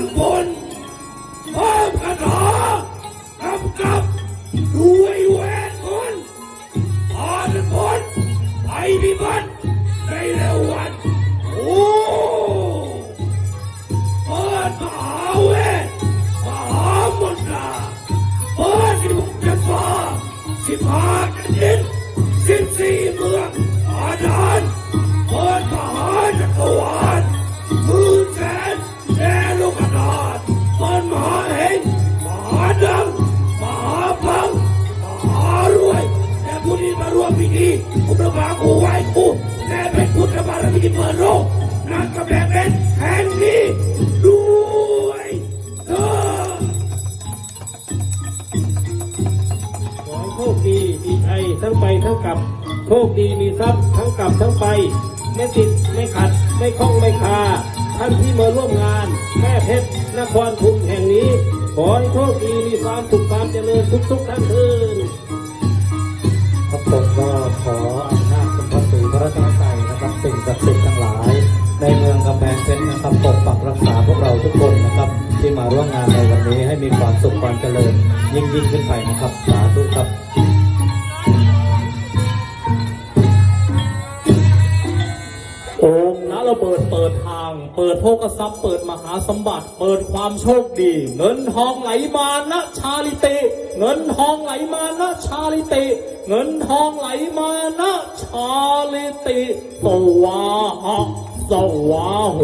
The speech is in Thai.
งหวังผลพร้อมคาถากำกับด้วยแหวนมนต์พาดผลไปพิบัติในเร็ววันโอ้เปิดมหาเวทมหามนตราเปิดสิบหกจันฟ้าสิบห้ากันดินสิบสี่เมืองอาดานเปิดมหาจักรวาล ผู้ที่มาร่วมพิธีอุปบาคูไหว้ครูและเป็นพุทธบารมีเปิดโลกนั่นก็แบบเป็นแห่งนี้ด้วยเธอขอให้โชคดีมีชัยทั้งไปทั้งกลับโชคดีมีทรัพย์ทั้งกลับทั้งไป ไม่ติดไม่ขัดไม่คล้องไม่คาท่านที่มาร่วมงาน แม่เพชรนครทุมแห่งนี้ ขอให้โชคดีมีความสุขความเจริญทุกๆท่านเถิด มาร่วมงานในวันนี้ให้มีความสุขความเจริญ ยิ่งยิ่งขึ้นไปนะครับ สาธุครับโอ่งนะระเบิดเปิดทาง เปิดโภกทรัพย์ เปิดมหาสมบัติ เปิดความโชคดี เงินทองไหลมานะชาลิติเงินทองไหลมานะชาลิติเงินทองไหลมานะชาลิติสวาหะสวาโห